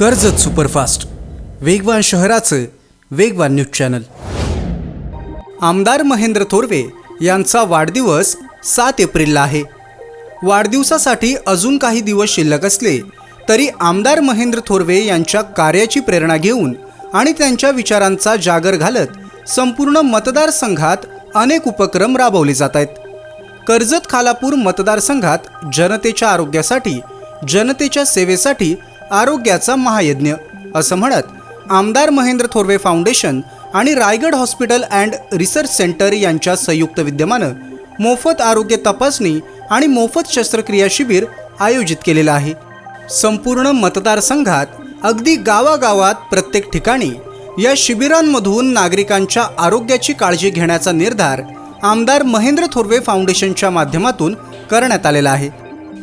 Karjat superfast. वेगवान शहराचं वेगवान न्यूज चॅनल. आमदार महेंद्र थोरवे यांचा वाढदिवस सात एप्रिलला आहे. वाढदिवसासाठी अजून काही दिवस शिल्लक असले तरी आमदार महेंद्र थोरवे यांच्या कार्याची प्रेरणा घेऊन आणि त्यांच्या विचारांचा जागर घालत संपूर्ण मतदारसंघात अनेक उपक्रम राबवले जात आहेत. कर्जत खालापूर मतदारसंघात जनतेच्या आरोग्यासाठी जनतेच्या सेवेसाठी आरोग्याचा महायज्ञ असं म्हणत आमदार महेंद्र थोरवे फाउंडेशन आणि Raigad hospital and research centre यांच्या संयुक्त विद्यमानं मोफत आरोग्य तपासणी आणि मोफत शस्त्रक्रिया शिबिर आयोजित केलेलं आहे. संपूर्ण मतदारसंघात अगदी गावागावात प्रत्येक ठिकाणी या शिबिरांमधून नागरिकांच्या आरोग्याची काळजी घेण्याचा निर्धार आमदार महेंद्र थोरवे फाउंडेशनच्या माध्यमातून करण्यात आलेला आहे.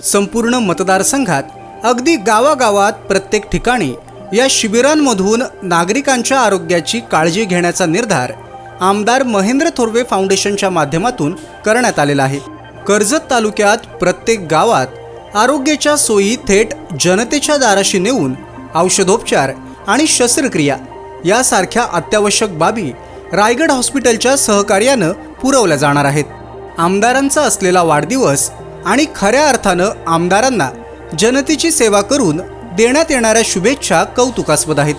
संपूर्ण मतदारसंघात अगदी गावागावात प्रत्येक ठिकाणी या शिबिरांमधून नागरिकांच्या आरोग्याची काळजी घेण्याचा निर्धार आमदार महेंद्र थोरवे फाउंडेशनच्या माध्यमातून करण्यात आलेला आहे. कर्जत तालुक्यात प्रत्येक गावात आरोग्याच्या सोयी थेट जनतेच्या दाराशी नेऊन औषधोपचार आणि शस्त्रक्रिया यासारख्या अत्यावश्यक बाबी रायगड हॉस्पिटलच्या सहकार्यानं पुरवल्या जाणार आहेत. आमदारांचा असलेला वाढदिवस आणि खऱ्या अर्थानं आमदारांना जनतेची सेवा करून देण्यात येणाऱ्या शुभेच्छा कौतुकास्पद आहेत.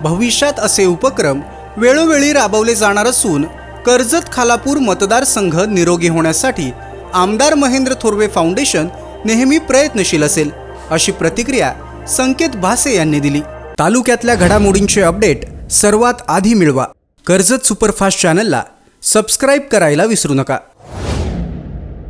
भविष्यात असे उपक्रम वेळोवेळी राबवले जाणार असून कर्जत खालापूर मतदारसंघ निरोगी होण्यासाठी आमदार महेंद्र थोरवे फाउंडेशन नेहमी प्रयत्नशील असेल अशी प्रतिक्रिया संकेत भासे यांनी दिली. तालुक्यातल्या घडामोडींचे अपडेट सर्वात आधी मिळवा. कर्जत सुपरफास्ट चॅनलला सबस्क्राईब करायला विसरू नका.